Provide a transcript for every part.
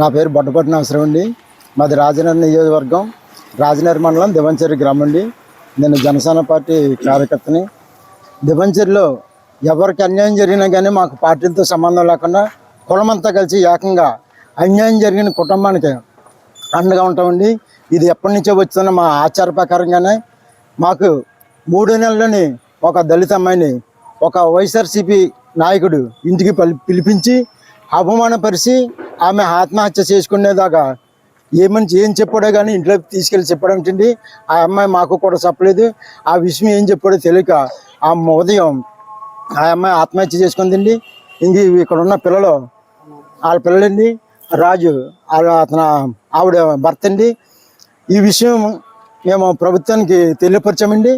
నా పేరు బొడ్డపట్టిన అవసరం అండి. మాది రాజనగర్ నియోజకవర్గం రాజనగర్ మండలం దివంచేరి గ్రామం అండి. నేను జనసేన పార్టీ కార్యకర్తని. దివంచేరిలో ఎవరికి అన్యాయం జరిగినా కానీ మాకు పార్టీలతో సంబంధం లేకుండా కులమంతా కలిసి ఏకంగా అన్యాయం జరిగిన కుటుంబానికి అండగా ఉంటామండి. ఇది ఎప్పటి నుంచో వచ్చిన మా ఆచార ప్రకారంగానే మాకు మూడు నెలలని ఒక దళిత అమ్మాయిని ఒక వైఎస్ఆర్సీపీ నాయకుడు ఇంటికి పలి పిలిపించి అవమానపరిచి ఆమె ఆత్మహత్య చేసుకునేదాకా ఏమని ఏం చెప్పాడో కానీ ఇంట్లో తీసుకెళ్ళి చెప్పాడంటండి ఆ అమ్మాయి మాకు కూడా చెప్పలేదు. ఆ విషయం ఏం చెప్పాడో తెలియక ఆ ఉదయం ఆ అమ్మాయి ఆత్మహత్య చేసుకుందండి. ఇంక ఇక్కడ ఉన్న పిల్లలు వాళ్ళ పిల్లలండి రాజు వాళ్ళ అతను ఆవిడ భర్త అండి. ఈ విషయం మేము ప్రభుత్వానికి తెలియపరచామండి.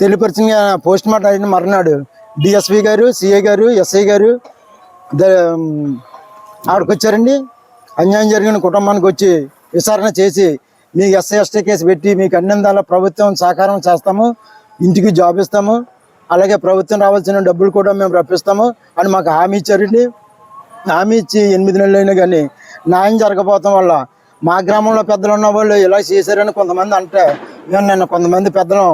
తెలియపరిచిన పోస్ట్ మార్టం అయిన మర్నాడు డిఎస్పి గారు సిఐ గారు ఎస్ఐ గారు ఆవిడకి వచ్చారండి అన్యాయం జరిగిన కుటుంబానికి వచ్చి విచారణ చేసి మీకు ఎస్ఐ ఎస్టీ కేసు పెట్టి మీకు అన్ని అందాలో ప్రభుత్వం సహకారం చేస్తాము ఇంటికి జాబ్ ఇస్తాము అలాగే ప్రభుత్వం రావాల్సిన డబ్బులు కూడా మేము రప్పిస్తాము అని మాకు హామీ ఇచ్చారండి. హామీ ఇచ్చి ఎనిమిది నెలలు అయినా కానీ న్యాయం జరగకపోవటం వల్ల మా గ్రామంలో పెద్దలు ఉన్న వాళ్ళు ఇలా చేశారని కొంతమంది అంటే మేము నిన్న కొంతమంది పెద్దలు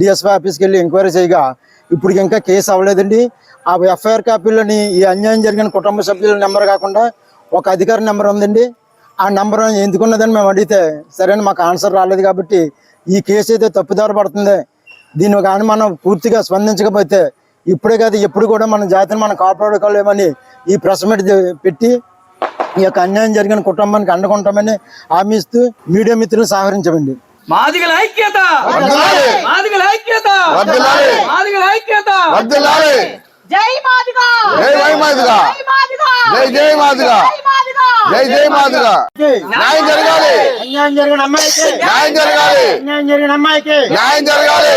డిఎస్పీ ఆఫీస్కి వెళ్ళి ఎంక్వైరీ చేయగా ఇప్పుడు ఇంకా కేసు అవ్వలేదండి. ఆ ఎఫ్ఐఆర్ కాపీలోని ఈ అన్యాయం జరిగిన కుటుంబ సభ్యుల నెంబర్ కాకుండా ఒక అధికారి నెంబర్ ఉందండి. ఆ నెంబర్ ఎందుకున్నదని మేము అడిగితే సరే మాకు ఆన్సర్ రాలేదు కాబట్టి ఈ కేసు అయితే తప్పుదారి పడుతుంది. దీన్ని కానీ మనం పూర్తిగా స్పందించకపోతే ఇప్పుడే కాదు ఎప్పుడు కూడా మన జాతిని మనం కాపాడుకోలేమని ఈ ప్రెస్ మీట్ పెట్టి ఈ యొక్క అన్యాయం జరిగిన కుటుంబానికి అండకుంటామని హామీ ఇస్తూ మీడియా మిత్రులు సహకరించమండి. మాదిగల ఐక్యత! వర్ధిల్లాలి. మాదిగల ఐక్యత! వర్ధిల్లాలి. మాదిగల ఐక్యత! వర్ధిల్లాలి! జై మాదిగా! జై వై మాదిగా! జై మాదిగా! జై జై మాదిగా! జై మాదిగా! జై జై మాదిగా! న్యాయం జరగాలి! అన్యాయం జరిగిన అమ్మాయికి! న్యాయం జరగాలి! అన్యాయం జరిగిన అమ్మాయికి! న్యాయం జరగాలి!